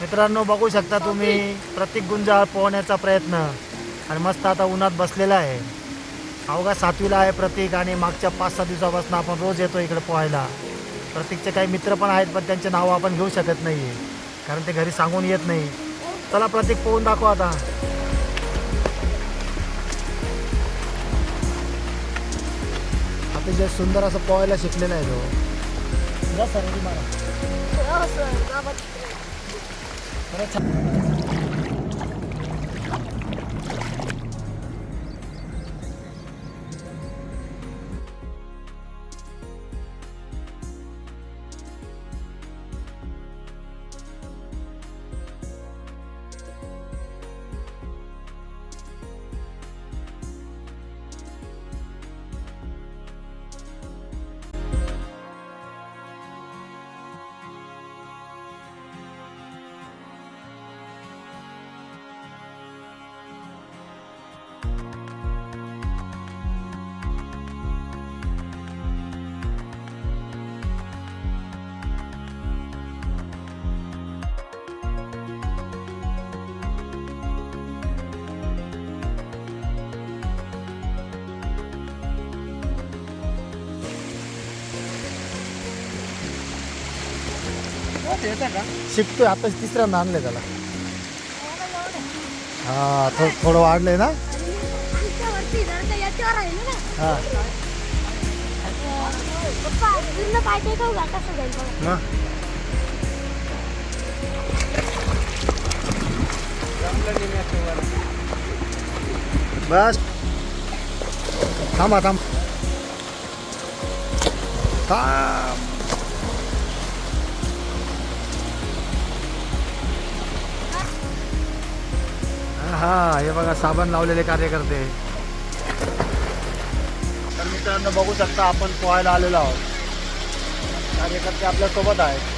मित्रांनो बघू शकता तुम्ही प्रत्येक गुंजाळ पोहण्याचा प्रयत्न. आणि मस्त आता उन्हात बसलेला आहे. अवघा सातवीला आहे प्रतीक आणि मागच्या पाच सहा दिवसापासून आपण रोज येतो इकडे पोहायला. प्रतीकचे काही मित्र पण आहेत पण त्यांचे नावं आपण घेऊ शकत नाही कारण ते घरी सांगून येत नाही. चला प्रतीक पोहून दाखव आता. अतिशय सुंदर असं पोहायला शिकलेला आहे तो. どうぞ。शिकतोय आता तिसऱ्यांदा आणलंय त्याला. हा थो थोडं वाढलंय ना? बस. थांबा थांब. थांब. हा हे बघा साबण लावलेले कार्यकर्ते. तर मित्रांनो बघू शकता आपण पोहायला आलेलो आहोत. कार्यकर्ते आपल्यासोबत आहेत.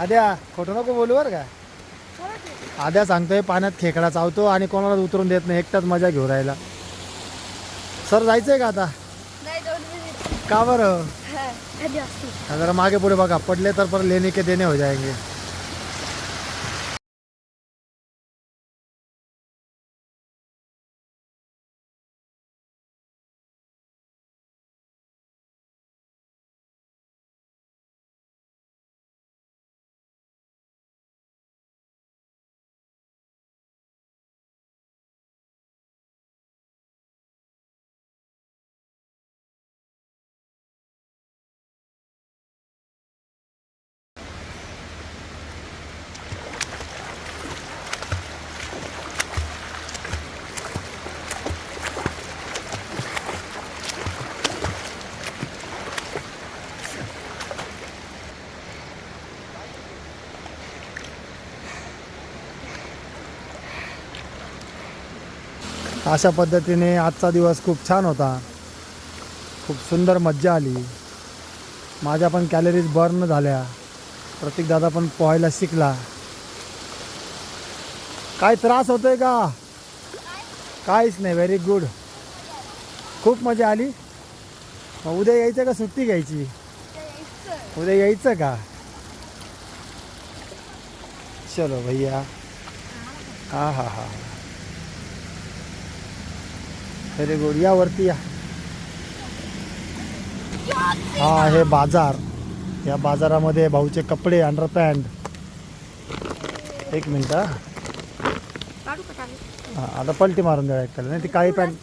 आद्या खोटं नको बोलू बरं का? आद्या सांगतोय पाण्यात खेकडा चावतो आणि कोणाला उतरून देत नाही एकटाच मजा घेऊ राहिला. सर जायचंय का आता? का बरं? जरा मागे पुढे बघा पडले तर पर लेने के देने हो जाएंगे अशा पद्धतीने आजचा दिवस खूप छान होता. खूप सुंदर मज्जा आली. माझ्या पण कॅलरीज बर्न झाल्या. प्रत्येक दादा पण पोहायला शिकला. काय त्रास होतोय का? काहीच नाही व्हेरी गुड खूप मजा आली. मग उद्या यायचं का सुट्टी घ्यायची? उद्या यायचं का? चलो भैया. हा हा हा. Very good. या वरती या. हा आहे बाजार. या बाजारामध्ये भाऊचे कपडे अंडरपॅन्ट एक मिनिट हा. हा आता पलटी मारून द्या एकट्याला. नाही ती काळी पॅन्ट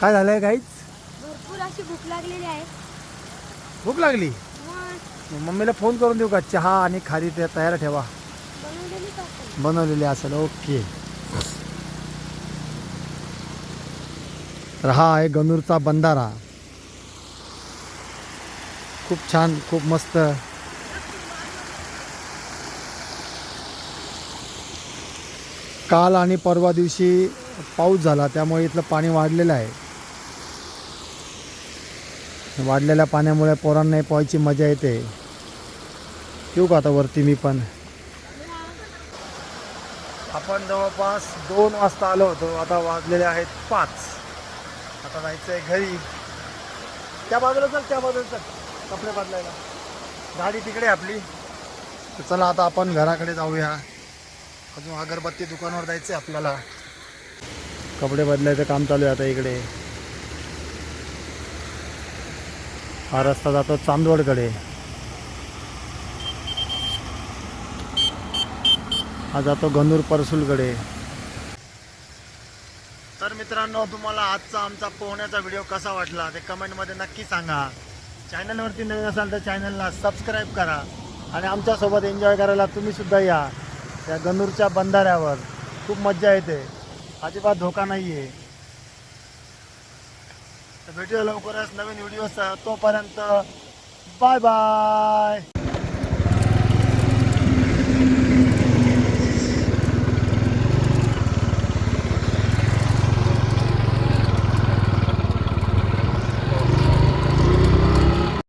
काय झालंय काहीच भरपूर अशी भूक लागलेली आहे. भूक लागली? मम्मीला फोन करून देऊ का? चहा आणि खाली ते तयार ठेवा. बनवलेली असेल ओके तर हा आहे गणूरचा बंधारा. खूप छान खूप मस्त. काल आणि परवा दिवशी पाऊस झाला त्यामुळे इथलं पाणी वाढलेलं आहे. वाढलेल्या पाण्यामुळे पोरांना पोहायची मजा येते. येऊ का आता वरती मी पण? आपण जवळपास दोन वाजता आलो होतो आता वाजलेले आहेत पाच. आता जायचं आहे घरी. त्या बाजूला चल त्या बाजूला चल. कपडे बदलायला. गाडी तिकडे आपली. तर चला आता आपण घराकडे जाऊया. अजून अगरबत्ती दुकानावर जायचं आहे आपल्याला. कपडे बदलायचं काम चालू आहे आता इकडे. हा रस्ता जातो चांदवडकडे. हा जातो गंदूर परसूलकडे. तर मित्रांनो तुम्हाला आजचा आमचा पोहण्याचा व्हिडिओ कसा वाटला ते कमेंटमध्ये नक्की सांगा. चॅनलवरती नवीन असाल तर चॅनलला सबस्क्राईब करा आणि आमच्यासोबत एन्जॉय करायला तुम्ही सुद्धा या. त्या गंदूरच्या बंधाऱ्यावर. खूप मज्जा येते. अजिबात धोका नाही आहे तर भेटूया लवकरच नवीन व्हिडिओ तोपर्यंत बाय बाय